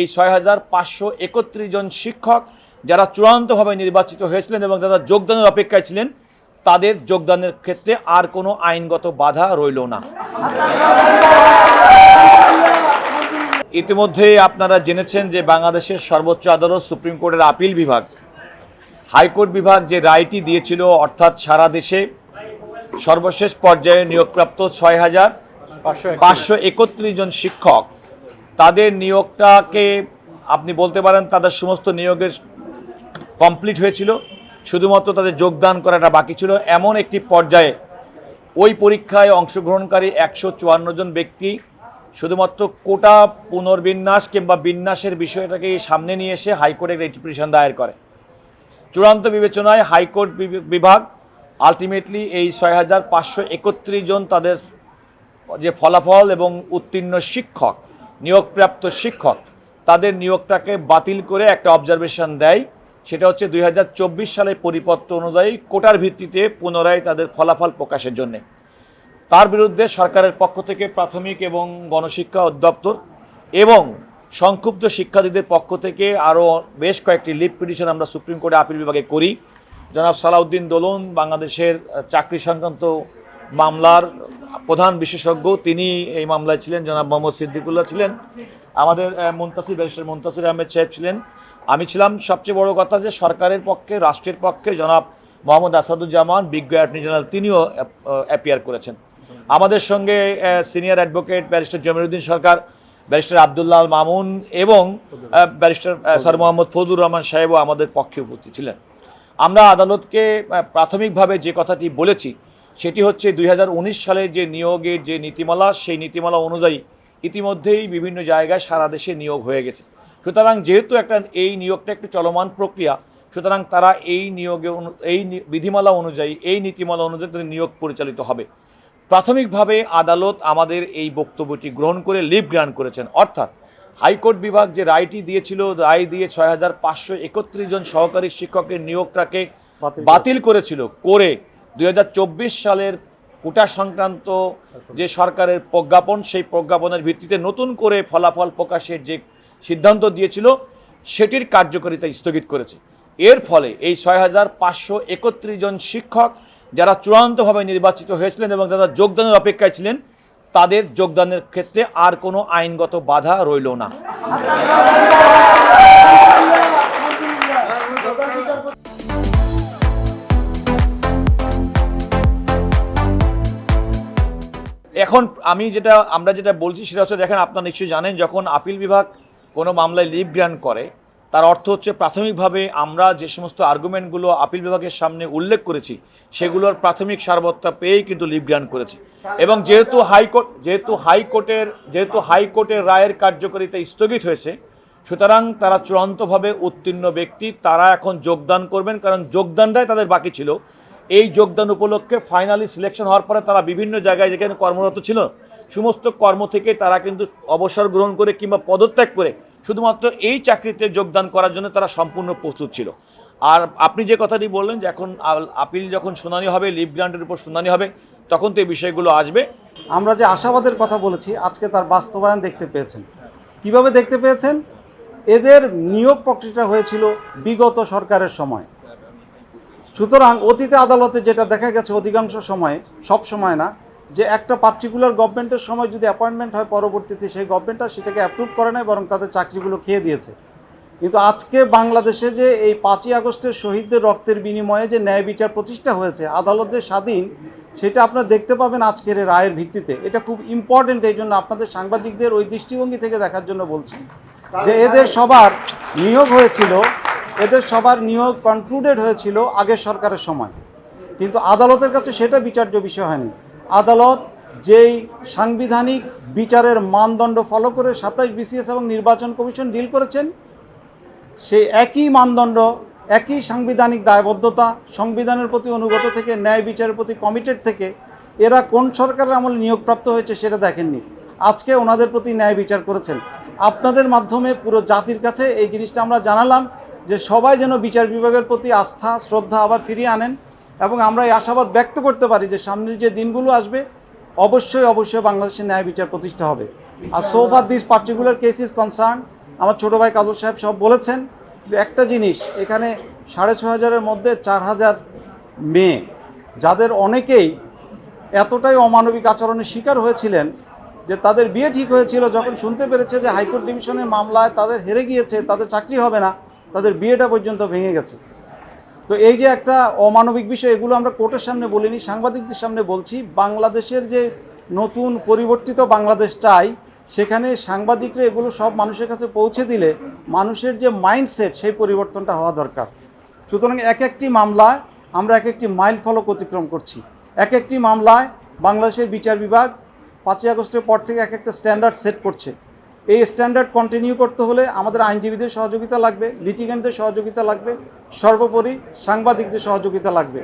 এই ছয় হাজার পাঁচশো একত্রিশ জন শিক্ষক যারা চূড়ান্তভাবে নির্বাচিত হয়েছিলেন এবং যারা যোগদানের অপেক্ষায় ছিলেন, তাদের যোগদানের ক্ষেত্রে আর কোনো আইনগত বাধা রইল না। ইতিমধ্যে আপনারা জেনেছেন যে বাংলাদেশের সর্বোচ্চ আদালত সুপ্রিম কোর্টের আপিল বিভাগ, হাইকোর্ট বিভাগ যে রায়টি দিয়েছিল, অর্থাৎ সারা দেশে সর্বশেষ পর্যায়ে নিয়োগপ্রাপ্ত ছয় হাজার পাঁচশো একত্রিশ জন শিক্ষক তাদের নিয়োগটাকে আপনি বলতে পারেন তাদের সমস্ত নিয়োগের কমপ্লিট হয়েছিল, শুধুমাত্র তাদের যোগদান করাটা বাকি ছিল। এমন একটি পর্যায়ে ওই পরীক্ষায় অংশগ্রহণকারী একশো চুয়ান্ন জন ব্যক্তি শুধুমাত্র কোটা পুনর্বিন্যাস কিংবা বিন্যাসের বিষয়টাকে সামনে নিয়ে এসে হাইকোর্টে একটি পিটিশন দায়ের করে। চূড়ান্ত বিবেচনায় হাইকোর্ট বিভ- বিভাগ আলটিমেটলি এই ছয় হাজার পাঁচশো একত্রিশ জন তাদের যে ফলাফল এবং উত্তীর্ণ শিক্ষক নিয়োগপ্রাপ্ত শিক্ষক, তাদের নিয়োগটাকে বাতিল করে একটা অবজারভেশন দেয়। সেটা হচ্ছে দুই হাজার চব্বিশ সালের পরিপত্র অনুযায়ী কোটার ভিত্তিতে পুনরায় তাদের ফলাফল প্রকাশের জন্যে। তার বিরুদ্ধে সরকারের পক্ষ থেকে প্রাথমিক এবং গণশিক্ষা অধিদপ্তর এবং সংক্ষুব্ধ শিক্ষার্থীদের পক্ষ থেকে আরও বেশ কয়েকটি লিভ পিটিশন আমরা সুপ্রিম কোর্টে আপিল বিভাগে করি। জনাব সালাউদ্দিন দোলন, বাংলাদেশের চাকরি সংক্রান্ত মামলার প্রধান বিশেষজ্ঞ, তিনি এই মামলায় ছিলেন, জনাব মোহাম্মদ সিদ্দিকুল্লাহ ছিলেন। আমাদের মুনতাসির, ব্যারিস্টার মুনতাসির আহমেদ সাহেব ছিলেন। আমি ছিলাম সবচেয়ে বড় কথা যে সরকারের পক্ষে, রাষ্ট্রের পক্ষে জনাব মোহাম্মদ আসাদুজ্জামান, বিজ্ঞ অ্যাটর্নি জেনারেল, তিনিও অ্যাপিয়ার করেছেন। আমাদের সঙ্গে senior advocate barrister Jamiruddin Sarkar, barrister Abdullah Mamun এবং ব্যারিস্টার স্যার মোহাম্মদ ফজলুর রহমান সাহেবও আমাদের পক্ষে উপস্থিত ছিলেন। আমরা আদালতকে প্রাথমিকভাবে যে কথাটি বলেছি সেটি হচ্ছে দুই হাজার উনিশ সালে যে নিয়োগের যে নীতিমালা সেই নীতিমালা অনুযায়ী ইতিমধ্যেই বিভিন্ন জায়গায় সারা দেশে নিয়োগ হয়ে গেছে। সুতরাং যেহেতু একটা এই নিয়োগটা একটি চলমান প্রক্রিয়া সুতরাং তারা এই নিয়োগে এই বিধিমালা অনুযায়ী এই নীতিমালা অনুযায়ী তাদের নিয়োগ পরিচালিত হবে। প্রাথমিকভাবে আদালত আমাদের এই বক্তব্যটি গ্রহণ করে লিভ গ্রান্ট করেছেন। অর্থাৎ হাইকোর্ট বিভাগ যে রায়টি দিয়েছিল রায় দিয়ে ছয় হাজার পাঁচশো একত্রিশ জন সহকারী শিক্ষকের নিয়োগটাকে বাতিল করেছিল করে দু হাজার চব্বিশ সালের কোটা সংক্রান্ত যে সরকারের প্রজ্ঞাপন, সেই প্রজ্ঞাপনের ভিত্তিতে নতুন করে ফলাফল প্রকাশের যে সিদ্ধান্ত দিয়েছিল, সেটির কার্যকারিতা স্থগিত করেছে। এর ফলে এই ছয় হাজার পাঁচশো একত্রিশ জন শিক্ষক যারা চূড়ান্তভাবে নির্বাচিত হয়েছিলেন এবং যারা যোগদানের অপেক্ষায় ছিলেন, তাদের যোগদানের ক্ষেত্রে আর কোনো আইনগত বাধা রইল না। এখন আমি যেটা, আমরা যেটা বলছি সেটা হচ্ছে দেখেন আপনারা নিশ্চয়ই জানেন, যখন আপিল বিভাগ কোনো মামলায় লিভ গ্রান্ট করে, তার অর্থ হচ্ছে প্রাথমিকভাবে আমরা যে সমস্ত আর্গুমেন্টগুলো আপিল বিভাগের সামনে উল্লেখ করেছি, সেগুলোর প্রাথমিক সারবত্তা পেয়েই কিন্তু লিভ গ্রান্ট করেছি। এবং যেহেতু হাইকোর্ট, যেহেতু হাইকোর্টের যেহেতু হাইকোর্টের রায়ের কার্যকারিতা স্থগিত হয়েছে, সুতরাং তারা চূড়ান্তভাবে উত্তীর্ণ ব্যক্তি, তারা এখন যোগদান করবেন, কারণ যোগদানটাই তাদের বাকি ছিল। এই যোগদান উপলক্ষে ফাইনালি সিলেকশন হওয়ার পরে তারা বিভিন্ন জায়গায় যেখানে কর্মরত ছিল, সমস্ত কর্ম থেকে তারা কিন্তু অবসর গ্রহণ করে কিংবা পদত্যাগ করে শুধুমাত্র এই চাকরিতে যোগদান করার জন্য তারা সম্পূর্ণ প্রস্তুত ছিল। আর আপনি যে কথাটি বললেন যে এখন আপিল যখন শুনানি হবে লিভ গ্রান্টের উপর শুনানি হবে, তখন তো এই বিষয়গুলো আসবে। আমরা যে আশাবাদের কথা বলেছি, আজকে তার বাস্তবায়ন দেখতে পেয়েছেন। কীভাবে দেখতে পেয়েছেন? এদের নিয়োগ প্রক্রিয়াটা হয়েছিল বিগত সরকারের সময়। সুতরাং অতীতে আদালতে যেটা দেখা গেছে অধিকাংশ সময়ে, সব সময় না, যে একটা পার্টিকুলার গভর্নমেন্টের সময় যদি অ্যাপয়েন্টমেন্ট হয় পরবর্তীতে, সেই গভর্নমেন্টটা সেটাকে অ্যাপ্রুভ করে নাই, বরং তাদের চাকরিগুলো খেয়ে দিয়েছে। কিন্তু আজকে বাংলাদেশে যে এই পাঁচই আগস্টের শহীদদের রক্তের বিনিময়ে যে ন্যায় বিচার প্রতিষ্ঠা হয়েছে, আদালত যে স্বাধীন, সেটা আপনারা দেখতে পাবেন আজকের রায়ের ভিত্তিতে। এটা খুব ইম্পর্টেন্ট এই জন্য আপনাদের সাংবাদিকদের ওই দৃষ্টিভঙ্গি থেকে দেখার জন্য বলছি যে এদের সবার নিয়োগ হয়েছিল এদের সবার নিয়োগ কনক্লুডেড হয়েছিল আগের সরকারের সময়। কিন্তু আদালতের কাছে সেটা বিচার্য বিষয় হয়নি। আদালত যেই সাংবিধানিক বিচারের মানদণ্ড ফলো করে সাতাশ বিসিএস এবং নির্বাচন কমিশন ডিল করেছেন, সেই একই মানদণ্ড, একই সাংবিধানিক দায়বদ্ধতা, সংবিধানের প্রতি অনুগত থেকে, ন্যায় বিচারের প্রতি কমিটেড থেকে, এরা কোন সরকারের আমলে নিয়োগপ্রাপ্ত হয়েছে সেটা দেখেননি। আজকে ওনাদের প্রতি ন্যায় বিচার করেছেন। আপনাদের মাধ্যমে পুরো জাতির কাছে এই জিনিসটা আমরা জানালাম। যে সবাই যেন বিচার বিভাগের প্রতি আস্থা, শ্রদ্ধা আবার ফিরিয়ে আনেন এবং আমরা এই আশাবাদ ব্যক্ত করতে পারি যে সামনের যে দিনগুলো আসবে, অবশ্যই অবশ্যই বাংলাদেশে ন্যায় বিচার প্রতিষ্ঠা হবে। আর so far this particular case is concern আমার ছোটো ভাই কাজল সাহেব সব বলেছেন একটা জিনিস, এখানে সাড়ে ছ হাজারের মধ্যে চার হাজার মেয়ে, যাদের অনেকেই এতটাই অমানবিক আচরণের শিকার হয়েছিলেন যে তাদের বিয়ে ঠিক হয়েছিল যখন শুনতে পেরেছে যে হাইকোর্ট ডিভিশনের মামলায় তাদের হেরে গিয়েছে, তাদের চাকরি হবে না তাদের বিয়েটা পর্যন্ত ভেঙে গেছে। তো এই যে একটা অমানবিক বিষয়, এগুলো আমরা কোর্টের সামনে বলিনি, সাংবাদিকদের সামনে বলছি। বাংলাদেশের যে নতুন পরিবর্তিত বাংলাদেশ চাই, সেখানে সাংবাদিকরা এগুলো সব মানুষের কাছে পৌঁছে দিলে মানুষের যে মাইন্ডসেট, সেই পরিবর্তনটা হওয়া দরকার। সুতরাং এক একটি মামলায় আমরা এক একটি মাইল ফলক অতিক্রম করছি। এক একটি মামলায় বাংলাদেশের বিচার বিভাগ পাঁচই আগস্টের পর থেকে এক একটা স্ট্যান্ডার্ড সেট করছে। এই স্ট্যান্ডার্ড কন্টিনিউ করতে হলে আমাদের আইনজীবীদের সহযোগিতা লাগবে লিটিগেন্টদের সহযোগিতা লাগবে, সর্বোপরি সাংবাদিকদের সহযোগিতা লাগবে।